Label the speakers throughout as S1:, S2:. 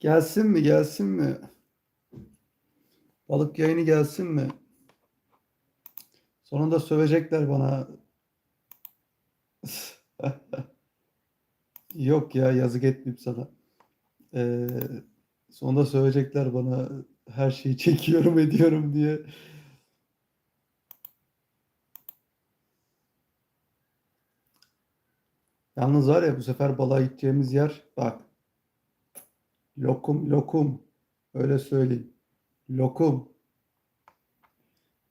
S1: Gelsin mi gelsin mi? Balık yayını gelsin mi? Sonunda sövecekler bana. Yok ya yazık etmeyeyim sana. Ee, sonunda sövecekler bana her şeyi çekiyorum ediyorum diye. Yalnız var ya bu sefer balığa gideceğimiz yer bak. Lokum lokum. Öyle söyleyeyim. Lokum.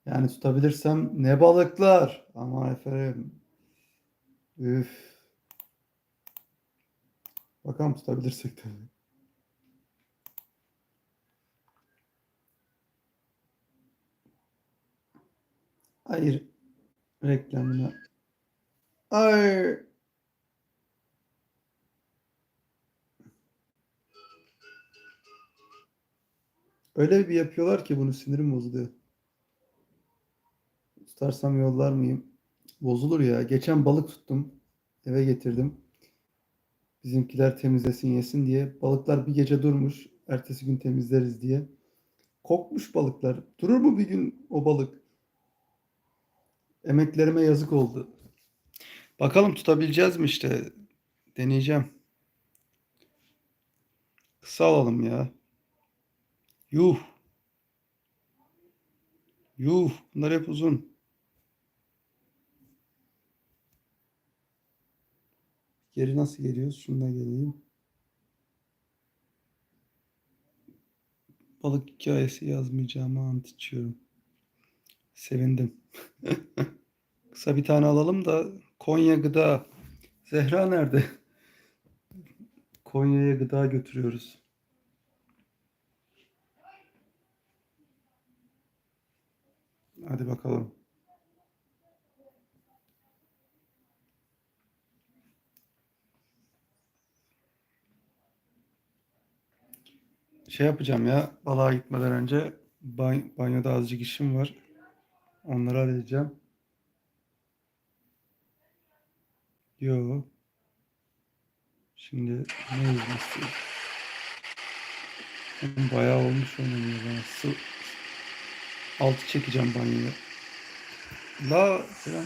S1: Yani tutabilirsem ne balıklar. Aman efendim. Üf. Bakalım tutabilirsek tabii. Hayır. Reklamına. Ay. Öyle bir yapıyorlar ki bunu sinirim bozuluyor. Tutarsam yollar mıyım? Bozulur ya. Geçen balık tuttum. Eve getirdim. Bizimkiler temizlesin yesin diye. Balıklar bir gece durmuş. Ertesi gün temizleriz diye. Kokmuş balıklar. Durur mu bir gün o balık? Emeklerime yazık oldu. Bakalım tutabileceğiz mi işte? Deneyeceğim. Kısa alalım ya. Yuh. Yuh. Bunlar hep uzun. Geri nasıl geliyoruz? Şununla geleyim. Balık hikayesi yazmayacağımı ant içiyorum. Sevindim. Kısa bir tane alalım da Konya Gıda. Zehra nerede? Konya'ya gıda götürüyoruz. Hadi bakalım. Şey yapacağım ya, balığa gitmeden önce ban- banyoda azıcık işim var. Onları halledeceğim. Yo. Şimdi ne? Oğlum Bayağı olmuş onun ya. Su, altı çekeceğim banyoya. La falan.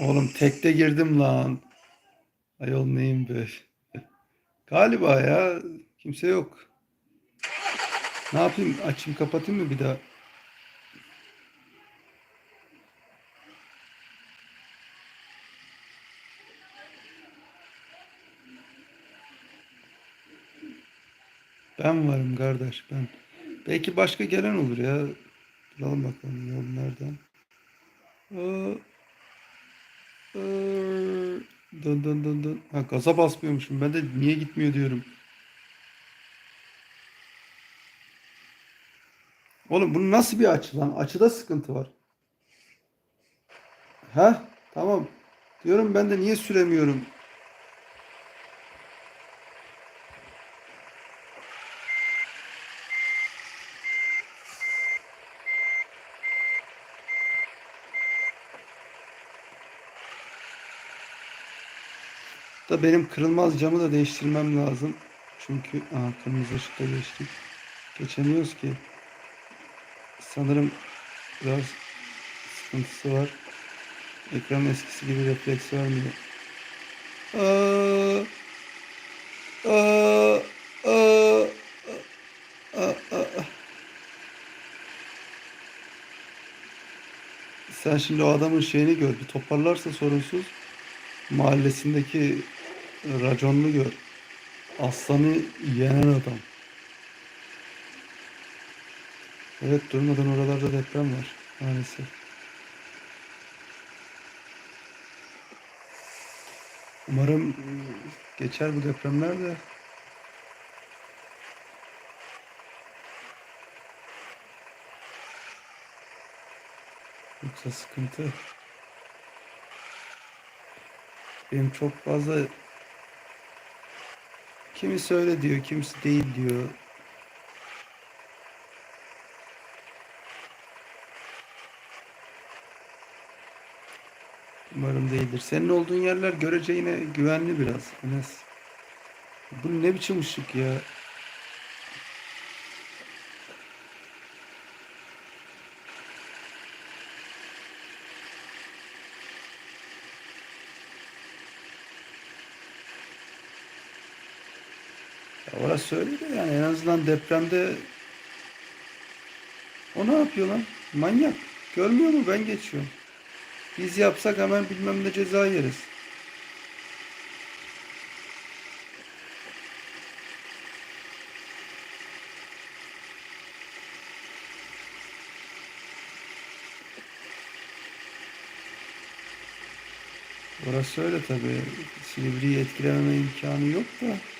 S1: Oğlum tekte girdim lan. Ayol neyim be. Galiba ya. Kimse yok. Ne yapayım? Açayım kapatayım mı bir daha? Ben varım kardeş ben. Belki başka gelen olur ya. Duralım bakalım yol nereden. Aa, aa, dın dın dın dın. Ha gaza basmıyormuşum. Ben de niye gitmiyor diyorum. Oğlum bu nasıl bir açı lan? Açıda sıkıntı var. Ha? Tamam. Diyorum ben de niye süremiyorum? Da benim kırılmaz camı da değiştirmem lazım. Çünkü aha, kırmızı ışıkta geçtik. Geçemiyoruz ki. Sanırım biraz sıkıntısı var. Ekran eskisi gibi refleks vermiyor. Aa, aa, aa, aa. Sen şimdi o adamın şeyini gör. Bir toparlarsa sorunsuz mahallesindeki raconunu gör. Aslanı yenen adam. Evet durmadan oralarda deprem var maalesef. Umarım geçer bu depremler de. Yoksa sıkıntı. Benim çok fazla Kimisi öyle diyor, kimisi değil diyor. Umarım değildir. Senin olduğun yerler göreceğine güvenli biraz Enes. Bu ne biçim ışık ya? Ya orası öyle de yani en azından depremde o ne yapıyor lan? Manyak. Görmüyor mu? Ben geçiyorum. Biz yapsak hemen bilmem ne ceza yeriz. Orası öyle tabii. Silivri'yi etkilememe imkanı yok da.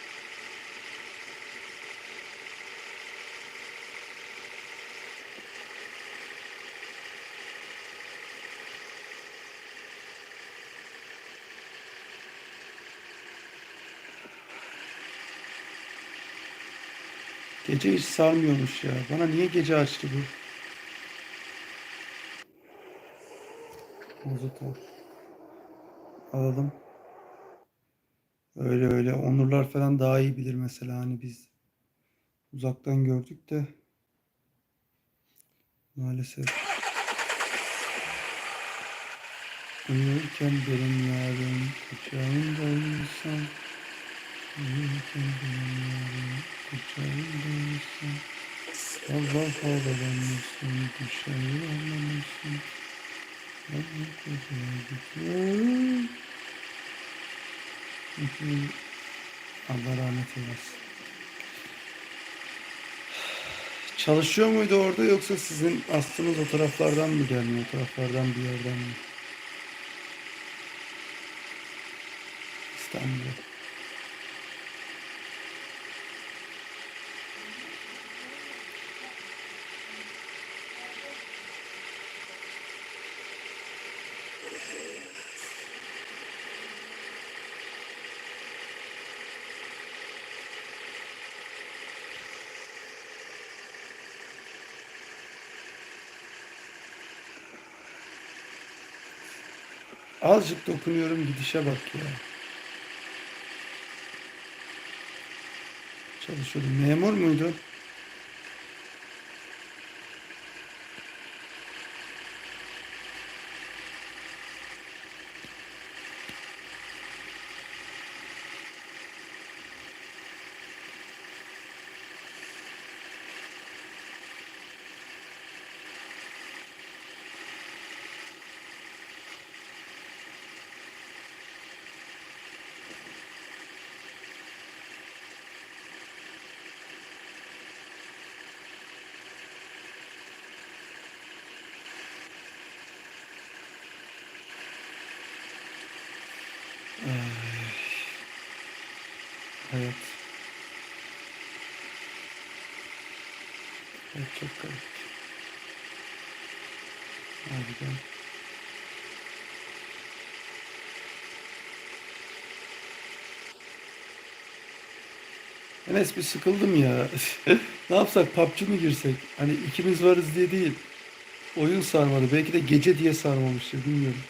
S1: Gece hiç sarmıyormuş ya. Bana niye gece açtı bu? Mazot al. Alalım. Öyle öyle. Onurlar falan daha iyi bilir mesela. Hani biz uzaktan gördük de maalesef. Uyurken benim yarım kucağımda uyusan Uyurken benim yarım uyusan Allah havalanmışsın dışarı anlamışsın Allah kucağa gidiyorum Allah rahmet eylesin. Çalışıyor muydu orada yoksa sizin astınız o taraflardan mı gelmiyor? O taraflardan bir yerden mi? İstanbul'da. Azıcık dokunuyorum gidişe bak ya. Çalışıyordu. Memur muydu? Hayat. Hayat çok garip. Harbiden. Enes bir sıkıldım ya. ne yapsak PUBG mi girsek? Hani ikimiz varız diye değil. Oyun sarmadı. Belki de gece diye sarmamıştır bilmiyorum.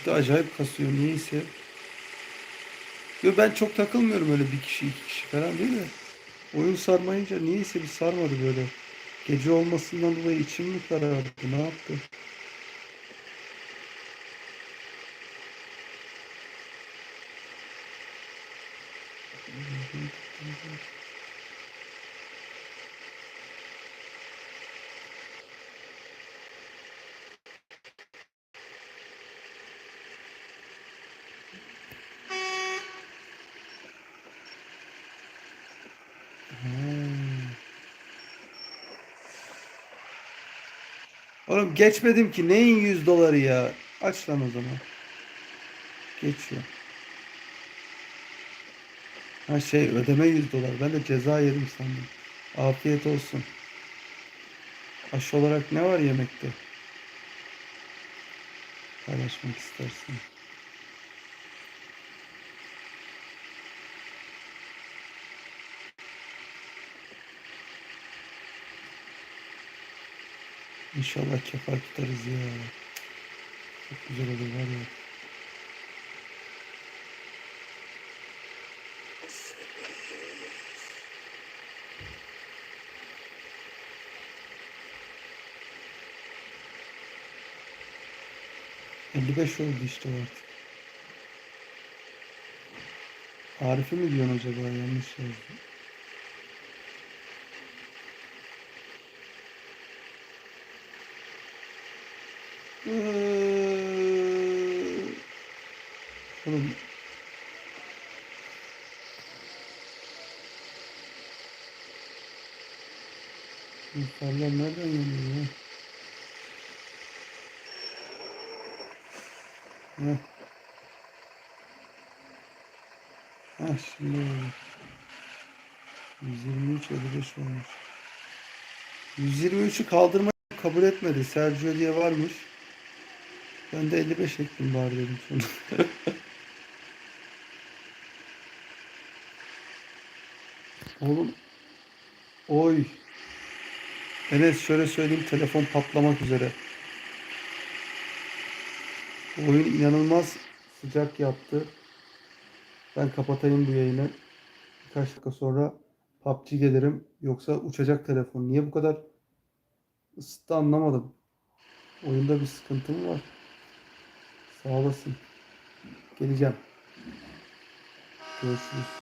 S1: Bir de acayip kasıyor niyeyse. Yo ben çok takılmıyorum öyle bir kişi iki kişi falan değil de. Oyun sarmayınca niyeyse bir sarmadı böyle. Gece olmasından dolayı içim mi karardı ne yaptı? Hmm. Oğlum geçmedim ki neyin 100 doları ya? Aç lan o zaman. Geçiyor. Ha şey ödeme 100 dolar. Ben de ceza yedim sandım. Afiyet olsun. Aşı olarak ne var yemekte? Paylaşmak istersin. İnşallah kefal tutarız ya. Çok güzel olur var ya. Elli beş oldu işte artık. Arif'i mi diyorsun acaba? Yanlış yazdım. Iıı. Oğlum. Bu farlar nereden yanıyor ya? Heh. Heh şimdi oldu. 123 55 olmuş. 123'ü kaldırmayı kabul etmedi. Sergio diye varmış. Ben de 55 ektim bari dedim sonra. Oğlum. Oy. Enes şöyle söyleyeyim telefon patlamak üzere. Oyun inanılmaz sıcak yaptı. Ben kapatayım bu yayını. Birkaç dakika sonra PUBG gelirim. Yoksa uçacak telefon. Niye bu kadar ısıttı anlamadım. Oyunda bir sıkıntı mı var? Sağ olasın. Geleceğim. Görüşürüz.